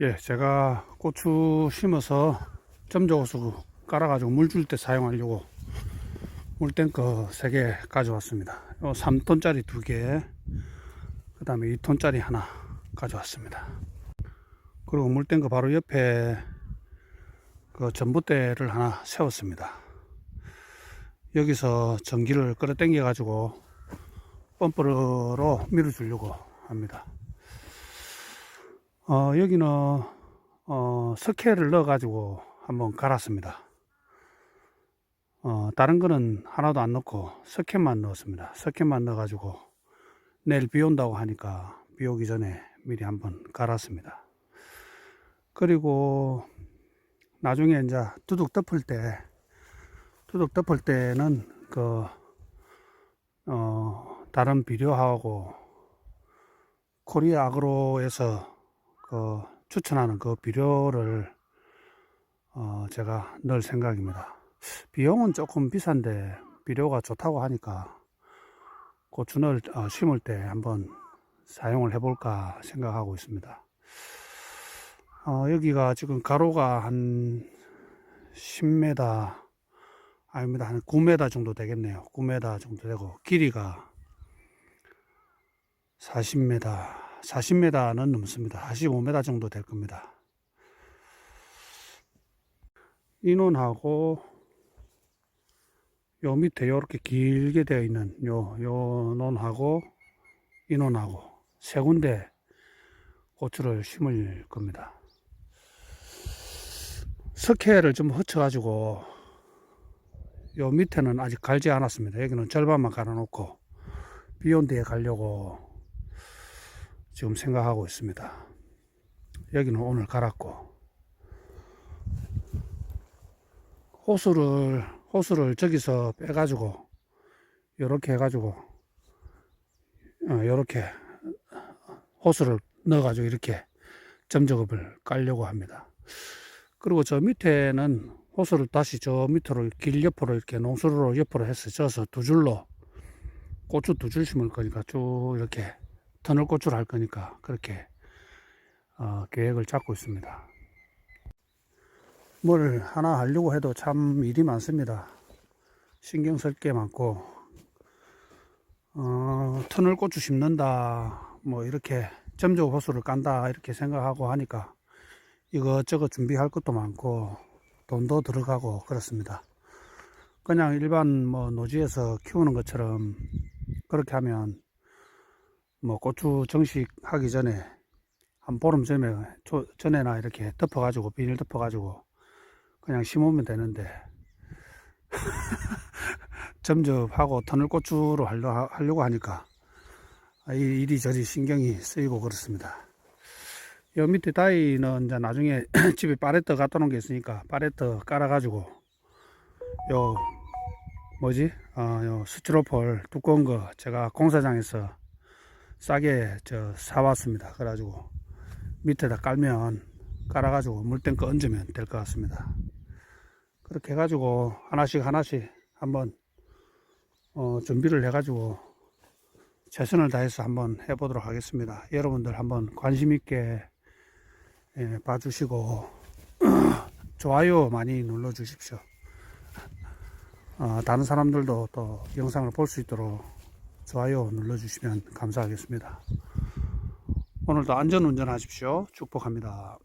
예, 제가 고추 심어서 점조호수 깔아가지고 물 줄 때 사용하려고 물탱크 3개 가져왔습니다. 요 3톤짜리 2개, 그 다음에 2톤짜리 하나 가져왔습니다. 그리고 물탱크 바로 옆에 그 전봇대를 하나 세웠습니다. 여기서 전기를 끌어당겨 가지고 펌프로 밀어주려고 합니다. 어, 여기는 어, 석회를 넣어 가지고 한번 갈았습니다. 어, 다른 거는 하나도 안 넣고 석회만 넣었습니다. 석회만 넣어 가지고 내일 비 온다고 하니까 비 오기 전에 미리 한번 갈았습니다. 그리고 나중에 이제 두둑 덮을 때 두둑 덮을 때는 그 어, 다른 비료하고 코리아 아그로에서 그 추천하는 그 비료를 어, 제가 넣을 생각입니다. 비용은 조금 비싼데 비료가 좋다고 하니까 고추를 어, 심을 때 한번 사용을 해볼까 생각하고 있습니다. 어, 여기가 지금 가로가 한 10m 아닙니다. 한 9m 정도 되겠네요. 9m 정도 되고 길이가 40m, 40m는 넘습니다. 45m 정도 될 겁니다. 인원하고 요 밑에 이렇게 길게 되어 있는 요, 요 논하고 인원하고 세 군데 고추를 심을 겁니다. 석회를 좀 허쳐가지고 요 밑에는 아직 갈지 않았습니다. 여기는 절반만 갈아놓고 비온 데에 가려고 지금 생각하고 있습니다. 여기는 오늘 갈았고 호수를 호수를 저기서 빼가지고 요렇게 해가지고 요렇게 호수를 넣어가지고 이렇게 점적업을 깔려고 합니다. 그리고 저 밑에는 호수를 다시 저 밑으로 길 옆으로 이렇게 농수로로 옆으로 해서 져서 두 줄로 고추 두 줄 심을 거니까 쭉 이렇게 터널 고추를 할 거니까 그렇게 어, 계획을 잡고 있습니다. 뭘 하나 하려고 해도 참 일이 많습니다. 신경 쓸 게 많고 어, 터널 고추 심는다 뭐 이렇게 점적 호수를 깐다 이렇게 생각하고 하니까 이것저것 준비할 것도 많고 돈도 들어가고 그렇습니다. 그냥 일반 뭐 노지에서 키우는 것처럼 그렇게 하면 뭐 고추 정식 하기 전에 한 보름 전에 조- 전에나 이렇게 덮어가지고 비닐 덮어가지고 그냥 심으면 되는데 점접하고 터널 고추로 하려, 하려고 하니까 이 이리저리 신경이 쓰이고 그렇습니다. 요 밑에 다이는 이제 나중에 집에 파레트 갖다 놓은 게 있으니까 파레트 깔아가지고 요 뭐지? 어, 요 스티로폴 두꺼운 거 제가 공사장에서 싸게 저 사왔습니다. 그래가지고 밑에다 깔면 깔아가지고 물탱크 얹으면 될 것 같습니다. 그렇게 해가지고 하나씩 하나씩 한번 어, 준비를 해가지고 최선을 다해서 한번 해보도록 하겠습니다. 여러분들 한번 관심 있게 예, 봐주시고 좋아요 많이 눌러 주십시오. 어, 다른 사람들도 또 영상을 볼 수 있도록 좋아요 눌러 주시면 감사하겠습니다. 오늘도 안전 운전 하십시오. 축복합니다.